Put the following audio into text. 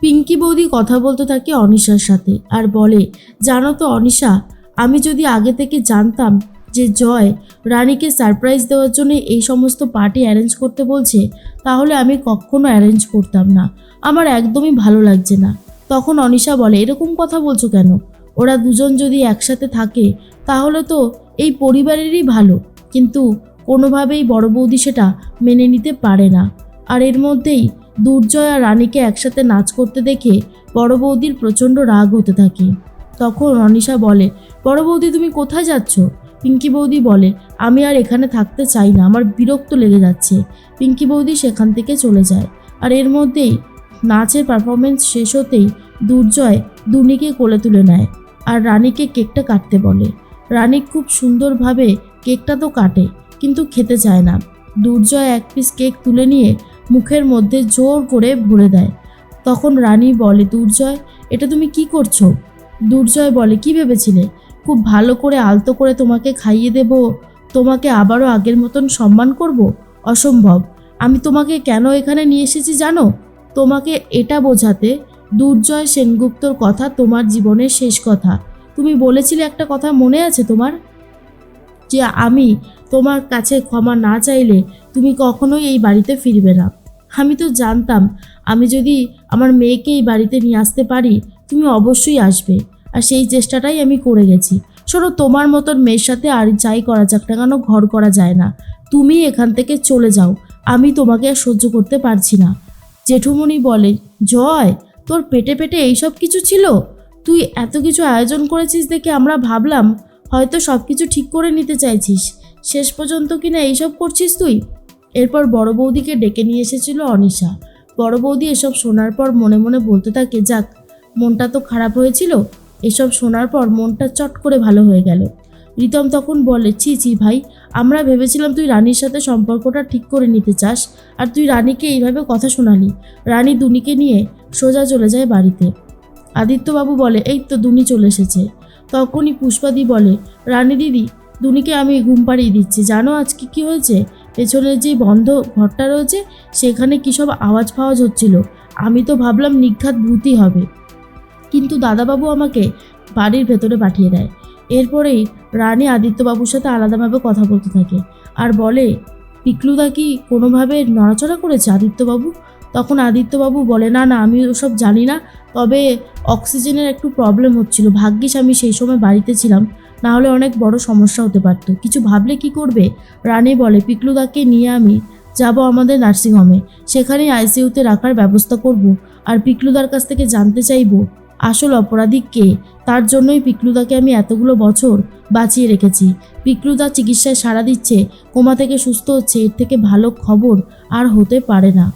পিঙ্কি বৌদি কথা বলতে থাকে অনিশার সাথে আর বলে, জানো তো অনিশা, আমি যদি আগে থেকে জানতাম যে জয় রানীকে সারপ্রাইজ দেওয়ার জন্য এই সমস্ত পার্টি অ্যারেঞ্জ করতে বলছে, তাহলে আমি কখনো অ্যারেঞ্জ করতাম না। আমার একদমই ভালো লাগছে না। তখন অনিশা বলে, এরকম কথা বলছো কেন? ওরা দুজন যদি একসাথে থাকে, তাহলে তো এই পরিবারেরই ভালো। কিন্তু কোনোভাবেই বড় বৌদি সেটা মেনে নিতে পারে না। আর এর মধ্যেই দুর্জয় আর রানীকে একসাথে নাচ করতে দেখে বড় বৌদির প্রচণ্ড রাগ হতে থাকে। তখন অনিশা বলে বড় বৌদি তুমি কোথায় যাচ্ছ? পিঙ্কি বৌদি বলে, আমি আর এখানে থাকতে চাই না, আমার বিরক্ত লেগে যাচ্ছে। পিঙ্কি বৌদি সেখান থেকে চলে যায়। আর এর মধ্যেই নাচের পারফরমেন্স শেষ হতেই দুর্জয় দুনিকে কোলে তুলে নেয় আর রানীকে কেকটা কাটতে বলে। রানী খুব সুন্দরভাবে কেকটা তো কাটে, কিন্তু খেতে চায় না। দুর্জয় এক পিস কেক তুলে নিয়ে মুখের মধ্যে জোর করে ভরে দেয়। তখন রানী বলে, দুর্জয়, এটা তুমি কি করছ? দুর্জয় বলে, কি ভেবেছিলে? খুব ভালো করে আলতো করে তোমাকে খাইয়ে দেব। তোমাকে আবারও আগের মতন সম্মান করব? অসম্ভব। আমি তোমাকে কেন এখানে নিয়ে এসেছি জানো? তোমাকে এটা বোঝাতে দুর্জয় সেনগুপ্তর কথা তোমার জীবনের শেষ কথা। তুমি বলেছিলে একটা কথা মনে আছে তোমার? যে আমি তোমার কাছে ক্ষমা না চাইলে তুমি কখনোই এই বাড়িতে ফিরবে না। আমি তো জানতাম, আমি যদি আমার মেয়েকে এই বাড়িতে নিয়ে আসতে পারি, তুমি অবশ্যই আসবে। আর সেই চেষ্টাটাই আমি করে গেছি। শোনো, তোমার মতন মেয়ের সাথে আর যাই করা যাক না কেন, ঘর করা যায় না। তুমি এখান থেকে চলে যাও, আমি তোমাকে আর সহ্য করতে পারছি না। জেঠুমণি বলে, জয়, তোর পেটে পেটে এইসব কিছু ছিল? তুই এত কিছু আয়োজন করেছিস দেখে আমরা ভাবলাম, হয়তো সব কিছু ঠিক করে নিতে চাইছিস। শেষ পর্যন্ত কিনা এইসব করছিস তুই? এরপর বড় বৌদিকে ডেকে নিয়ে এসেছিল অনিশা। বড় বৌদি এসব শোনার পর মনে মনে বলতে থাকে, যাক, মনটা তো খারাপ হয়েছিল। এসব শোনার পর মনটা চট করে ভালো হয়ে গেল। রিতম তখন বলে, ছি ছি ভাই, আমরা ভেবেছিলাম তুই রানীর সাথে সম্পর্কটা ঠিক করে নিতে চাস, আর তুই রানীকে এইভাবে কথা শোনালি। রানী দুনিকে নিয়ে সোজা চলে যায় বাড়িতে। আদিত্যবাবু বলে, এই তো দুনি চলে এসেছে। তখনই পুষ্পাদি বলে, রানী দিদি, দুনিকে আমি ঘুম পাড়িয়ে দিচ্ছি। জানো আজকে কি হয়েছে? পেছনের যে বন্ধ ঘরটা রয়েছে, সেখানে কী সব আওয়াজ ফাওয়াজ হচ্ছিল? আমি তো ভাবলাম নিঘাত ভূতই হবে। কিন্তু দাদাবাবু আমাকে বাড়ির ভেতরে পাঠিয়ে দেয়। এরপরেই রানী আদিত্যবাবুর সাথে আলাদাভাবে কথা বলতে থাকে। আর বলে, পিকলুদা কি কোনোভাবে নড়াচড়া করেছে আদিত্যবাবু? তখন আদিত্যবাবু বলে, না না, আমি ওসব জানি না। তবে অক্সিজেনের একটু প্রবলেম হচ্ছিল। ভাগ্যিস আমি সেই সময় বাড়িতে ছিলাম। না হলে অনেক বড় সমস্যা হতে পারত। কিছু ভাবলে কি করবে? রানী বলে, পিকলুদাকে নিয়ে আমি যাব আমাদের নার্সিংহোমে। সেখানেই আইসিইউতে রাখার ব্যবস্থা করব আর পিকলুদার কাছ থেকে জানতে চাইব, আসল অপরাধী কে? তার জন্যই পিকলুদাকে আমি এতগুলো বছর বাঁচিয়ে রেখেছি। পিকলুদা চিকিৎসায় সাড়া দিচ্ছে, কোমা থেকে সুস্থ হচ্ছে, এর থেকে ভালো খবর আর হতে পারে না।